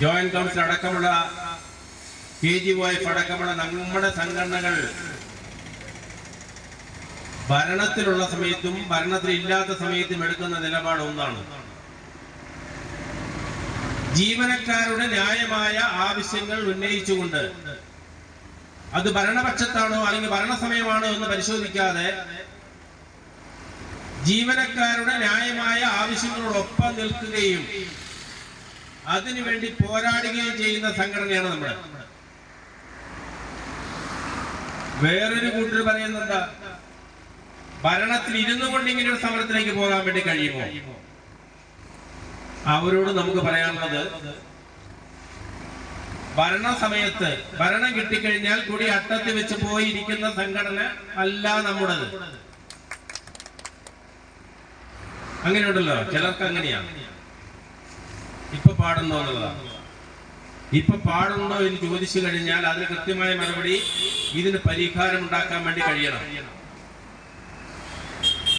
Joint council അടക്കമുള്ള K G വൈഫ് അടക്കമുള്ള നമ്മുടെ സംഘടനകൾ ഭരണത്തിലുള്ള സമയത്തും ഭരണത്തിൽ ഇല്ലാത്ത സമയത്തും എടുക്കുന്ന നിലപാട് ഒന്നാണ്. ജീവനക്കാരുടെ ന്യായമായ ആവശ്യങ്ങൾ ഉന്നയിച്ചുകൊണ്ട് അത് ഭരണപക്ഷത്താണോ അല്ലെങ്കിൽ ഭരണസമയമാണോ എന്ന് പരിശോധിക്കാതെ ജീവനക്കാരുടെ ന്യായമായ ആവശ്യങ്ങളോടൊപ്പം നിൽക്കുകയും അതിനുവേണ്ടി പോരാടുകയും ചെയ്യുന്ന സംഘടനയാണ് നമ്മുടെ വേറൊരു കൂട്ടർ പറയുന്നത് ഭരണത്തിൽ ഇരുന്നു കൊണ്ട് ഇങ്ങനെ ഒരു സമരത്തിലേക്ക് പോകാൻ വേണ്ടി കഴിയുമോ? അവരോട് നമുക്ക് പറയാനുള്ളത് ഭരണസമയത്ത് ഭരണം കിട്ടിക്കഴിഞ്ഞാൽ കൂടി അട്ടത്തിൽ വെച്ച് പോയിരിക്കുന്ന സംഘടന അല്ല നമ്മുടേത്. അങ്ങനെയുണ്ടല്ലോ. ചിലർക്ക് അങ്ങനെയാണ്. ഇപ്പൊ പാടുന്നോ എന്നുള്ളതാണ് ഇപ്പൊ പാടുണ്ടോ എന്ന് ചോദിച്ചു കഴിഞ്ഞാൽ അതിന് കൃത്യമായ മറുപടി ഇതിന് പരിഹാരം ഉണ്ടാക്കാൻ വേണ്ടി കഴിയണം.